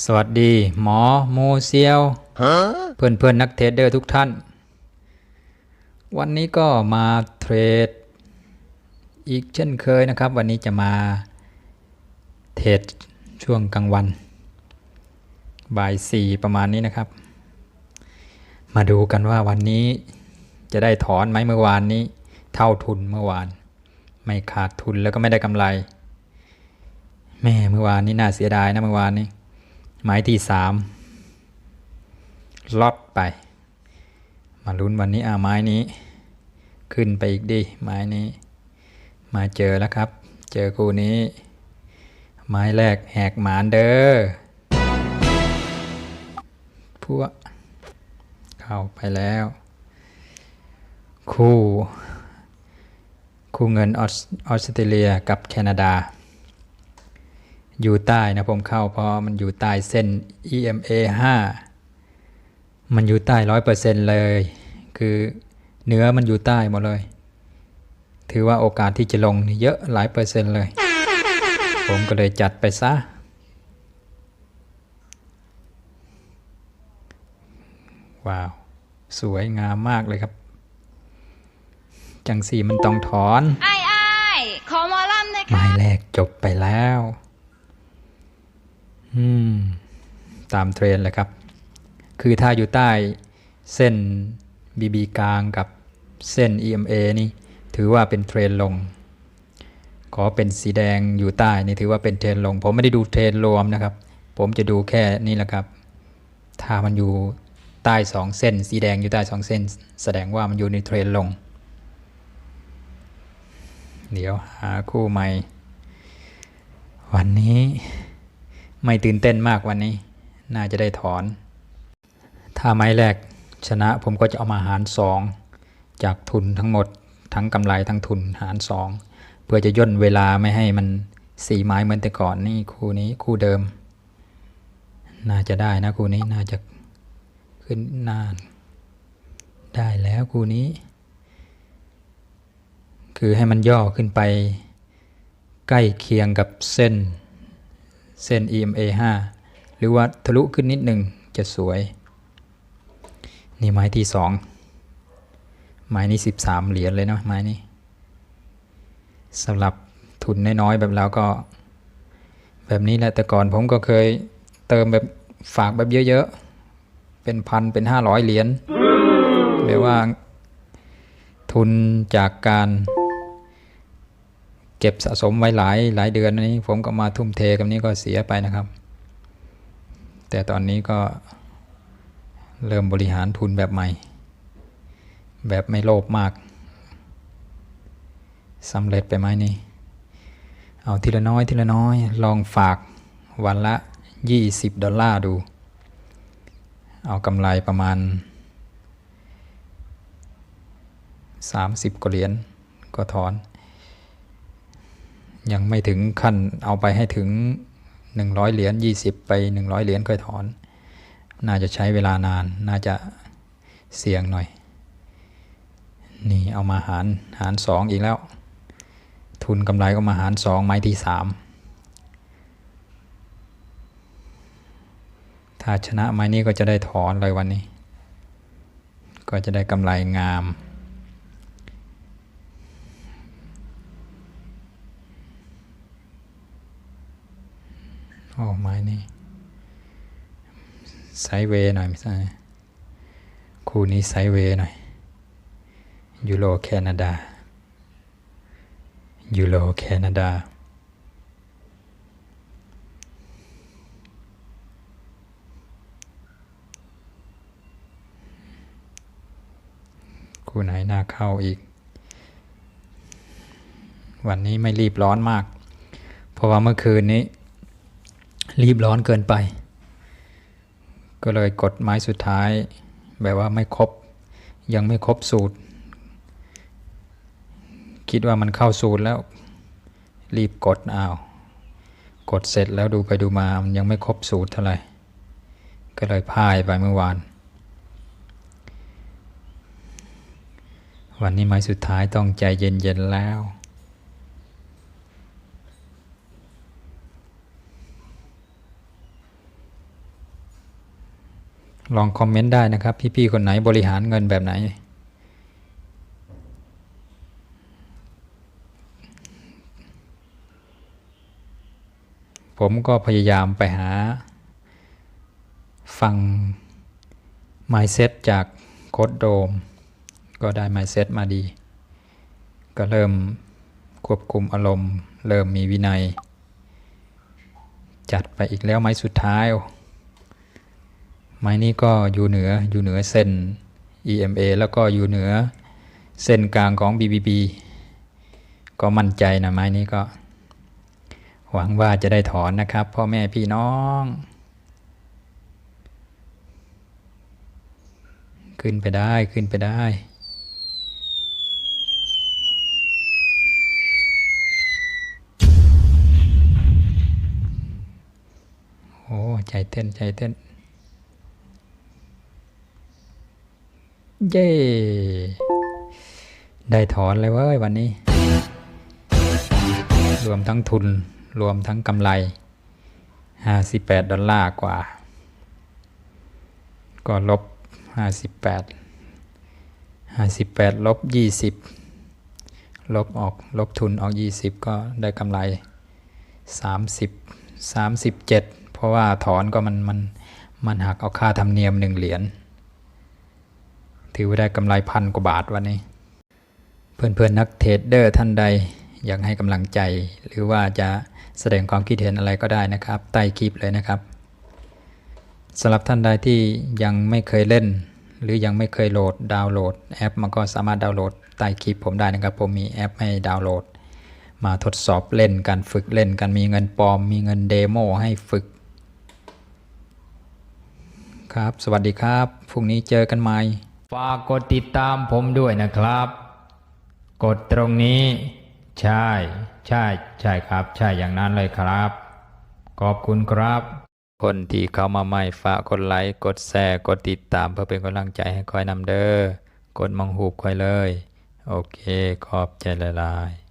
สวัสดี หมอโมเซียว เพื่อนเพื่อนๆนักเทรดเดอร์ทุกท่าน วันนี้ก็มาเทรด อีกเช่นเคยนะครับ วันนี้จะมาเทรดช่วงกลางวัน บ่ายสี่ประมาณนี้นะครับ มาดูกันว่าวันนี้จะได้ถอนไหมเมื่อวานนี้ เท่าทุนเมื่อวาน ไม่ขาดทุนแล้วก็ไม่ได้กำไร แม่เมื่อวานนี้น่าเสียดายนะเมื่อวานนี้ หมายที่สามล็อตไป มาลุ้นวันนี้อ่าไม้นี้ ขึ้นไปอีกดิไม้นี้ มาเจอแล้วครับ เจอคู่นี้ ไม้แรกแหกหมานเด้อพวกเข้าไปแล้ว คู่ คู่เงินออสออสเตรเลียกับแคนาดา อยู่ใต้นะผมเข้าเพราะมันอยู่ใต้เส้น EMA 5 มันอยู่ใต้ร้อยเปอร์เซ็นเลย คือเนื้อมันอยู่ใต้หมดเลย ถือว่าโอกาสที่จะลงนี่เยอะหลายเปอร์เซ็นต์เลย ผมก็เลยจัดไปซะ ว้าว สวยงามมากเลยครับ จังสีมันต้องถอนไอ้ไอ้ายขอหมอลำหนะไม้คะแรกจบไปแล้ว อืม ตามเทรนด์เลยครับ คือถ้าอยู่ใต้เส้น BB กลางกับเส้น EMA นี่ ถือว่าเป็นเทรนลง ขอเป็นสีแดงอยู่ใต้นี่ถือว่าเป็นเทรนลง ผมไม่ได้ดูเทรนรวมนะครับ ผมจะดูแค่นี่แหละครับ ถ้ามันอยู่ใต้สองเส้น สีแดงอยู่ใต้สองเส้น แสดงว่ามันอยู่ในเทรนลง เดี๋ยวหาคู่ใหม่ วันนี้ ไม่ตื่นเต้นมากวันนี้ น่าจะได้ถอน ถ้าไม้แรกชนะผมก็จะเอามาหารสองจากทุนทั้งหมด ทั้งกำไรทั้งทุนหารสองเพื่อจะย่นเวลาไม่ให้มันสีไม้เหมือนแต่ก่อนนี่คู่นี้คู่เดิม น่าจะได้นะคู่นี้น่าจะขึ้นนาน ได้แล้วคู่นี้ คือให้มันย่อขึ้นไป ใกล้เคียงกับเส้น เส้น EMA 5 หรือว่าทะลุขึ้นนิดหนึ่งจะสวย นี่ไม้ที่สองไม้นี้ 13 เหรียญเลยเนาะไม้นี้สำหรับทุนน้อยๆแบบเราก็ แบบนี้แหละแต่ก่อนผมก็เคยเติมแบบฝากแบบเยอะๆ เป็นพันเป็น500เหรียญแบบว่า ทุนจากการ เก็บสะสมไว้หลายหลายเดือนนี้ ผมก็มาทุ่มเทกับนี้ก็เสียไปนะครับ แต่ตอนนี้ก็เริ่มบริหารทุนแบบใหม่ แบบไม่โลภมากสำเร็จไปไหมนี่ เอาทีละน้อยทีละน้อย ลองฝากวันละ 20 ดอลลาร์ดู เอากำไรประมาณ 30กว่าเหรียญก็ถอน ยังไม่ถึงขั้นเอาไปให้ถึง 100 เหรียญ20 ไป 100 เหรียญค่อยถอน น่าจะใช้เวลานาน น่าจะเสี่ยงหน่อย นี่เอามาหารหารสองอีกแล้ว ทุนกำไรก็มาหารสองไม้ที่สามถ้าชนะไม้นี้ก็จะได้ถอนเลยวันนี้ ก็จะได้กำไรงาม โอ้ไม้นี่ไซเวย์หน่อยไม่ใช่คู่นี้ไซเวย์หน่อยยูโรแคนาดายูโรแคนาดาคู่ไหนน่าเข้าอีก วันนี้ไม่รีบร้อนมาก เพราะว่าเมื่อคืนนี้ รีบร้อนเกินไป ก็เลยกดไม้สุดท้าย แบบว่าไม่ครบ ยังไม่ครบสูตร คิดว่ามันเข้าสูตรแล้ว รีบกดอ้าวกดเสร็จแล้วดูไปดูมามันยังไม่ครบสูตรเท่าไหร่ ก็เลยพ่ายไปเมื่อวาน วันนี้ไม้สุดท้ายต้องใจเย็นๆแล้ว ลองคอมเมนต์ได้นะครับ พี่ๆคนไหนบริหารเงินแบบไหน ผมก็พยายามไปหา ฟัง mindset จากโค้ดโดม ก็ได้ mindset มาดี ก็เริ่มควบคุมอารมณ์ เริ่มมีวินัย จัดไปอีกแล้วไม้สุดท้าย ไม้นี้ก็อยู่เหนืออยู่เหนือเส้น EMA แล้วก็อยู่เหนือเส้นกลางของ BBB ก็มั่นใจนะไม้นี้ก็ หวังว่าจะได้ถอนนะครับ พ่อแม่พี่น้อง ขึ้นไปได้ขึ้นไปได้โอ้ใจเต้นใจเต้น เย้ได้ถอนเลยเว้ยวันนี้ รวมทั้งทุนรวมทั้งกำไร 58 ดอลลาร์กว่า ก็ลบ 58 58 ลบ 20 ลบออกลบทุนออก 20 ก็ได้กำไร 30 37 เพราะว่าถอนก็มันมันมันหักเอาค่าธรรมเนียมหนึ่งเหรียญ ถือว่าได้กำไรพันกว่าบาทวันนี้ เพื่อนๆนักเทรดเดอร์ท่านใดอยากให้กำลังใจ หรือว่าจะแสดงความคิดเห็นอะไรก็ได้นะครับ ใต้คลิปเลยนะครับสำหรับท่านใดที่ยังไม่เคยเล่น หรือยังไม่เคยโหลดดาวน์โหลดแอปมันก็สามารถดาวน์โหลดใต้คลิปผมได้นะครับ ผมมีแอปให้ดาวน์โหลด มาทดสอบเล่นกันฝึกเล่นกันมีเงินปลอม มีเงินเดโมให้ฝึก ครับ สวัสดีครับพรุ่งนี้เจอกันใหม่ ฝากกดติดตามผมด้วยนะครับ กดตรงนี้ ใช่ ใช่ ใช่ครับ ใช่อย่างนั้นเลยครับ ขอบคุณครับ คนที่เข้ามาใหม่ฝากกดไลค์กดแชร์กดติดตามเพื่อเป็นกำลังใจให้คอยนำเด้อกดมังหูบคอยเลย โอเค ขอบใจหลาย